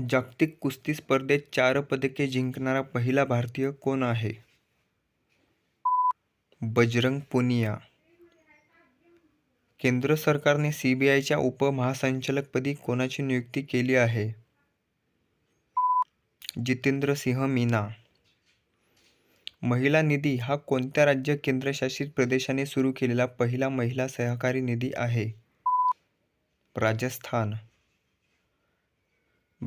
जागतिक कुस्ती स्पर्धेत चार पदके जिंकणारा पहिला भारतीय कोण आहे? बजरंग पुनिया. केंद्र सरकारने सी बी आयच्या उपमहासंचालकपदी कोणाची नियुक्ती केली आहे? जितेंद्र सिंह मीना. महिला निधी हा कोणत्या राज्य केंद्रशासित प्रदेशाने सुरू केलेला पहिला महिला सहकारी निधी आहे? राजस्थान.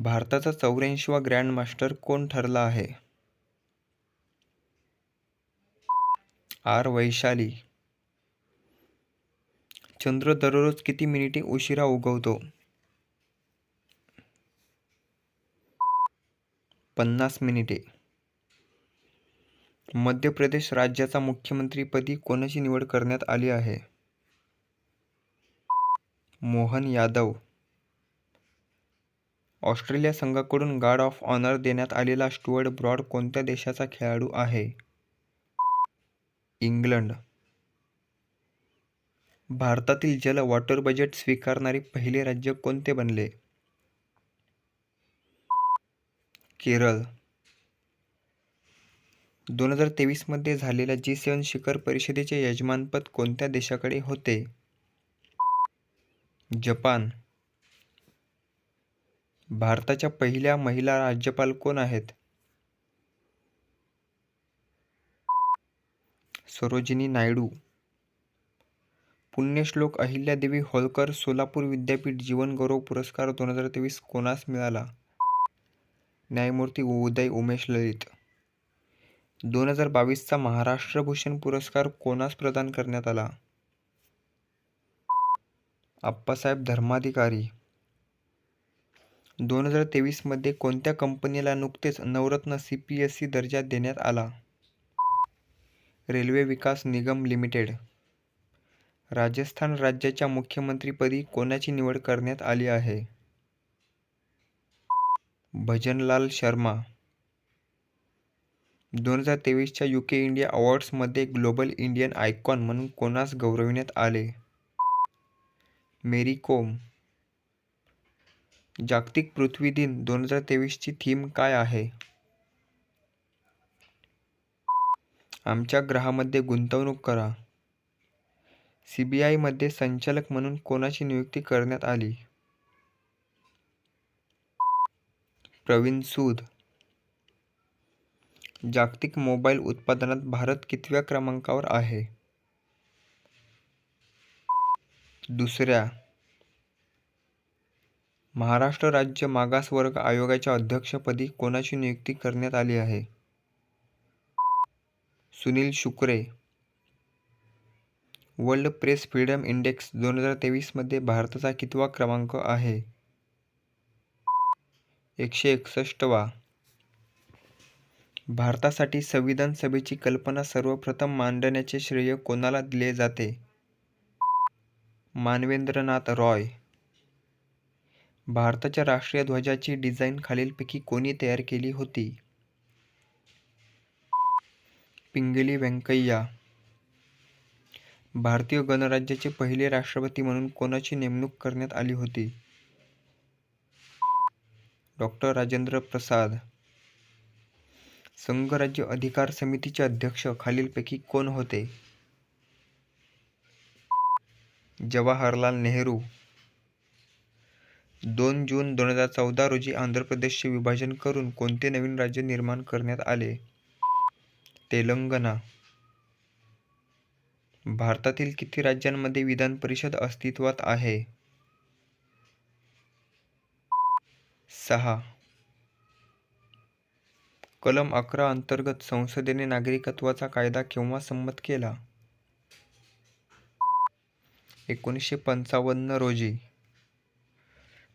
भारताचा चौऱ्याऐंशीवा ग्रँडमास्टर कोण ठरला आहे? आर. वैशाली. चंद्र दररोज किती मिनिटे उशिरा उगवतो? पन्नास मिनिटे. मध्य प्रदेश राज्याचा मुख्यमंत्रीपदी कोणाची निवड करण्यात आली आहे? मोहन यादव. ऑस्ट्रेलिया संघाकडून गार्ड ऑफ ऑनर देण्यात आलेला स्टुअर्ट ब्रॉड कोणत्या देशाचा खेळाडू आहे? इंग्लंड. भारतातील जल वॉटर बजेट स्वीकारणारे पहिले राज्य कोणते बनले? केरळ. दोन हजार तेवीसमध्ये झालेल्या जी सेवन शिखर परिषदेचे यजमानपद कोणत्या देशाकडे होते? जपान. भारताच्या पहिल्या महिला राज्यपाल कोण आहेत? सरोजिनी नायडू. पुण्यश्लोक अहिल्यादेवी होळकर सोलापूर विद्यापीठ जीवनगौरव पुरस्कार दोन हजार तेवीस कोणास मिळाला? न्यायमूर्ती उदय उमेश ललित. दोन हजार बावीसचा महाराष्ट्र भूषण पुरस्कार कोणास प्रदान करण्यात आला? आप्पासाहेब धर्माधिकारी. दोन हजार तेवीसमध्ये कोणत्या कंपनीला नुकतेच Navratna C P S C दर्जा देण्यात आला? Railway Vikas Nigam limited. Rajasthan राज्याच्या मुख्यमंत्रीपदी कोणाची निवड करण्यात आली आहे? भजनलाल शर्मा. दोन हजार तेवीसच्या यू के इंडिया अवॉर्ड्समध्ये ग्लोबल इंडियन आयकॉन म्हणून कोणास गौरविण्यात आले? मेरी कोम. जागतिक पृथ्वी दिन दोन हजार तेवीसची थीम काय आहे? आमच्या ग्रहामध्ये गुंतवणूक करा. सी बी आयमध्ये संचालक म्हणून कोणाची नियुक्ती करण्यात आली? प्रवीण सूद. जागतिक मोबाईल उत्पादनात भारत कितव्या क्रमांकावर आहे? दुसऱ्या महाराष्ट्र राज्य मागासवर्ग आयोगाच्या अध्यक्षपदी कोणाची नियुक्ती करण्यात आली आहे? Sunil Shukre. World press freedom index दोन हजार तेवीसमध्ये भारताचा कितवा क्रमांक आहे? एकशे एकसष्टवा भारतासाठी संविधान सभेची कल्पना सर्वप्रथम मांडण्याचे श्रेय कोणाला दिले जाते? मानवेंद्रनाथ रॉय. भारताच्या राष्ट्रीय ध्वजाची डिझाईन खालीलपैकी कोणी तयार केली होती? पिंगली व्यंकय्या. भारतीय गणराज्याचे पहिले राष्ट्रपती म्हणून कोणाची नेमणूक करण्यात आली होती? डॉक्टर राजेंद्र प्रसाद. संघराज्य अधिकार समितीचे अध्यक्ष खालीलपैकी कोण होते? जवाहरलाल नेहरू. दोन जून दोन हजार चौदा रोजी आंध्र प्रदेशचे विभाजन करून कोणते नवीन राज्य निर्माण करण्यात आले? तेलंगणा. भारतातील किती राज्यांमध्ये विधान परिषद अस्तित्वात आहे? सहा. कलम अकरा अंतर्गत संसदेने नागरिकत्वाचा कायदा केव्हा संमत केला? एकोणीसशे पंचावन्न रोजी.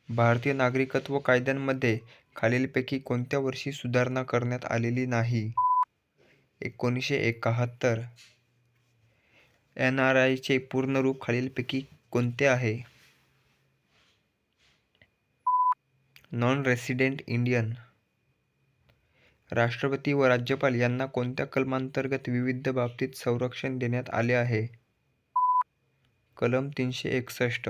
भारतीय नागरिकत्व कायद्यांमध्ये खालीलपैकी कोणत्या वर्षी सुधारणा करण्यात आलेली नाही? एकोणीसशे एकाहत्तर. एन आर आयचे पूर्ण रूप खालीलपैकी कोणते आहे? Non resident Indian. राष्ट्रपती व राज्यपाल यांना कोणत्या कलमांतर्गत विविध बाबतीत संरक्षण देण्यात आले आहे? कलम तीनशे एकसष्ट.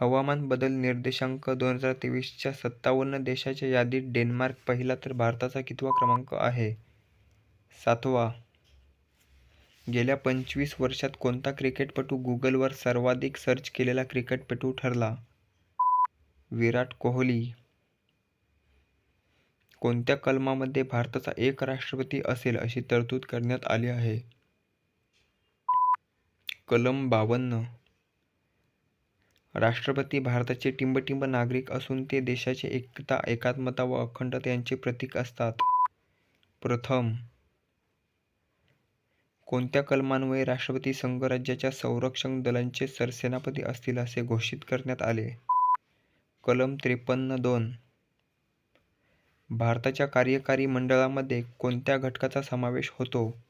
हवामान बदल निर्देशांक दोन हजार तेवीसच्या सत्तावन्न देशांच्या यादीत डेन्मार्क पहिला तर भारताचा कितवा क्रमांक आहे? सातवा. गेल्या पंचवीस वर्षात कोणता क्रिकेटपटू गुगलवर सर्वाधिक सर्च केलेला क्रिकेटपटू ठरला? विराट कोहली. कोणत्या कलमामध्ये भारताचा एक राष्ट्रपती असेल अशी तरतूद करण्यात आली आहे? कलम बावन्न. राष्ट्रपती भारताचे टिंबटिंब नागरिक असून ते देशाची एकता, एकात्मता व अखंडता यांचे प्रतीक असतात. प्रथम. कोणत्या कलमान्वये राष्ट्रपती संघराज्याच्या संरक्षण दलांचे सरसेनापती असतील असे घोषित करण्यात आले? कलम त्रेपन्न दोन. भारताच्या कार्यकारी मंडळामध्ये कोणत्या घटकाचा समावेश होतो?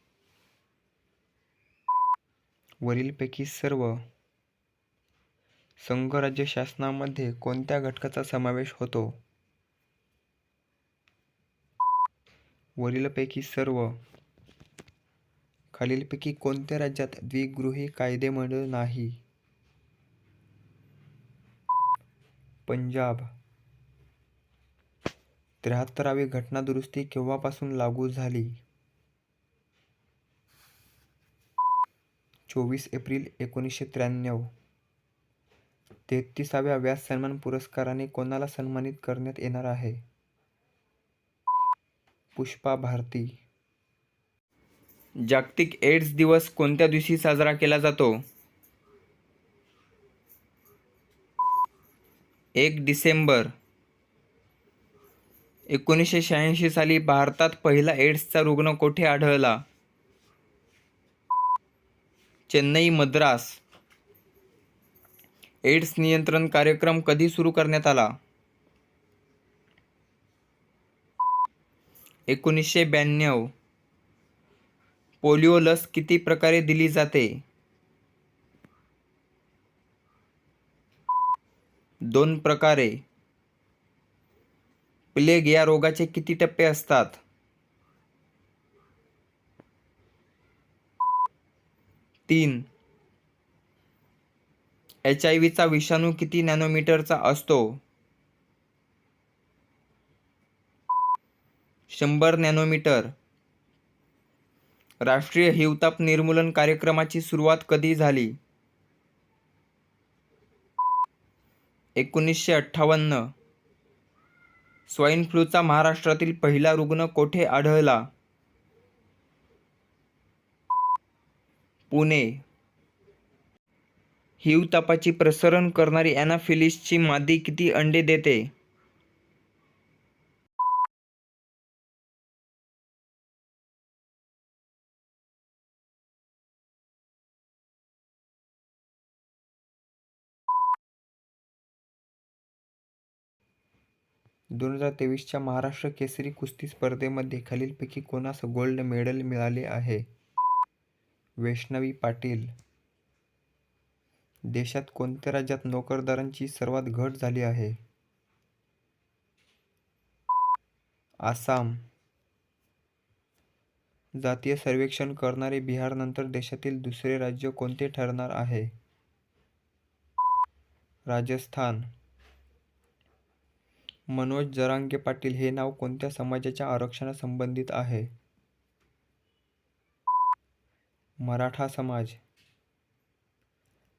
वरीलपैकी सर्व. संघराज्य शासनामध्ये कोणत्या घटकाचा समावेश होतो? वरीलपैकी सर्व. खालीलपैकी कोणत्या राज्यात द्विगृही कायदेमंडळ नाही? पंजाब. त्र्याहत्तरावी घटनादुरुस्ती केव्हापासून लागू झाली? चोवीस एप्रिल एकोणीसशे त्र्याण्णव. तेहतीसाव्या व्यास सन्मान पुरस्काराने कोणाला सन्मानित करण्यात येणार आहे? पुष्पा भारती. जागतिक एड्स दिवस कोणत्या दिवशी साजरा केला जातो? एक डिसेंबर. एकोणीसशे शहाऐंशी साली भारतात पहिला एड्सचा रुग्ण कोठे आढळला? चेन्नई, मद्रास. एड्स नियंत्रण कार्यक्रम कधी सुरू करण्यात आला? एकोणीसशे ब्याण्णव. पोलिओ लस किती प्रकारे दिली जाते? दोन प्रकारे. प्लेग या रोगाचे किती टप्पे असतात? तीन. एच आय व्हीचा विषाणू किती नॅनोमीटरचा असतो? शंभर नॅनोमीटर. राष्ट्रीय हिवताप निर्मूलन कार्यक्रमाची सुरुवात कधी झाली? एकोणीसशे अठ्ठावन्न. स्वाईन फ्लूचा महाराष्ट्रातील पहिला रुग्ण कोठे आढळला? पुणे. हिवतापाची प्रसरण करणारी ॲनाफिलीसची मादी किती अंडे देते? दोन हजार तेवीसच्या महाराष्ट्र केसरी कुस्ती स्पर्धेमध्ये खालीलपैकी कोणास गोल्ड मेडल मिळाले आहे? वैष्णवी पाटील. देशात कोणत्या राज्यात नोकरदारांची सर्वात घट झाली आहे? आसाम. जातीय सर्वेक्षण करणारे बिहारनंतर देशातील दुसरे राज्य कोणते ठरणार आहे? राजस्थान. मनोज जरांगे पाटील हे नाव कोणत्या समाजाच्या आरक्षणासंबंधित आहे? मराठा समाज.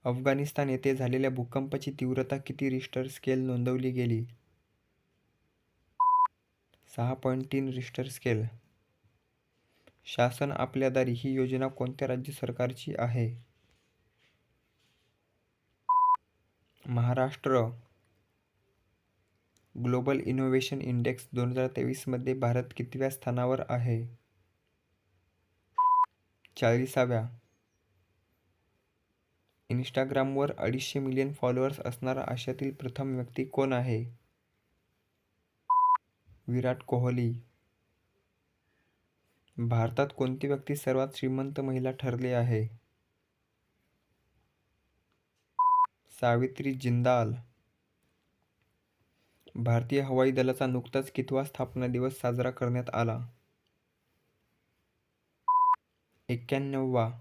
अफगाणिस्तान येथे झालेल्या भूकंपाची तीव्रता किती रिश्टर स्केल नोंदवली गेली? सहा पॉईंट तीन रिश्टर स्केल. शासन आपल्या दारी ही योजना कोणत्या राज्य सरकारची आहे? महाराष्ट्र. ग्लोबल इनोव्हेशन इंडेक्स दोन हजार तेवीसमध्ये भारत कितव्या स्थानावर आहे? चाळीसाव्या. इन्स्टाग्रामवर अडीचशे मिलियन फॉलोअर्स असणारा आशियातील प्रथम व्यक्ती कोण आहे? विराट कोहली. भारतात कोणती व्यक्ती सर्वात श्रीमंत महिला ठरली आहे? सावित्री जिंदाल. भारतीय हवाई दलाचा नुकताच कितवा स्थापना दिवस साजरा करण्यात आला? एक्क्याण्णववा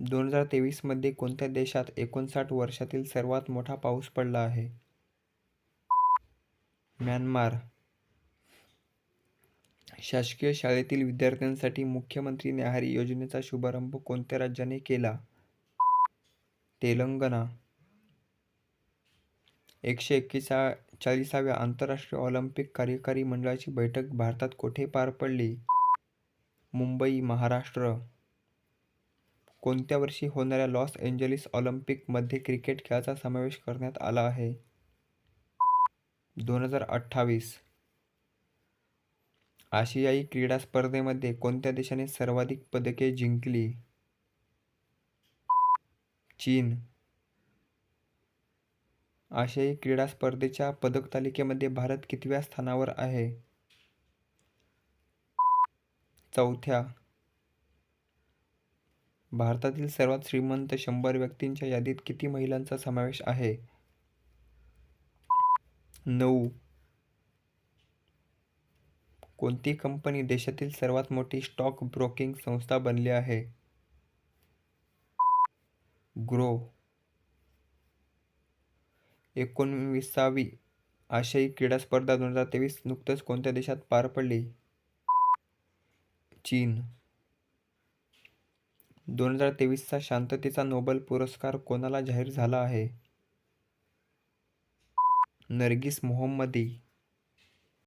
दोन हजार तेवीसमध्ये कोणत्या देशात एकोणसाठ वर्षातील सर्वात मोठा पाऊस पडला आहे? म्यानमार. शासकीय शाळेतील विद्यार्थ्यांसाठी मुख्यमंत्री न्याहारी योजनेचा शुभारंभ कोणत्या राज्याने केला? तेलंगणा. एकशे एक्केचा चाळीसाव्या आंतरराष्ट्रीय ऑलिम्पिक कार्यकारी मंडळाची बैठक भारतात कोठे पार पडली? मुंबई महाराष्ट्र. कोणत्या वर्षी होणाऱ्या लॉस एंजलिस ऑलिम्पिकमध्ये क्रिकेट खेळाचा समावेश करण्यात आला आहे? दोन हजार अठ्ठावीस. आशियाई क्रीडा स्पर्धेमध्ये कोणत्या देशाने सर्वाधिक पदके जिंकली? चीन. आशियाई क्रीडा स्पर्धेच्या पदक तालिकेमध्ये भारत कितव्या स्थानावर आहे? चौथ्या. भारतातील सर्वात श्रीमंत शंभर व्यक्तींच्या यादीत किती महिलांचा समावेश आहे? नऊ. कोणती कंपनी देशातील सर्वात मोठी स्टॉक ब्रोकिंग संस्था बनली आहे? ग्रो. एकोणविसावी आशियाई क्रीडा स्पर्धा दोन हजार तेवीस नुकतंच कोणत्या देशात पार पडली? चीन. दोन हजार तेवीसचा शांततेचा नोबेल पुरस्कार कोणाला जाहीर झाला आहे? नर्गिस मोहम्मदी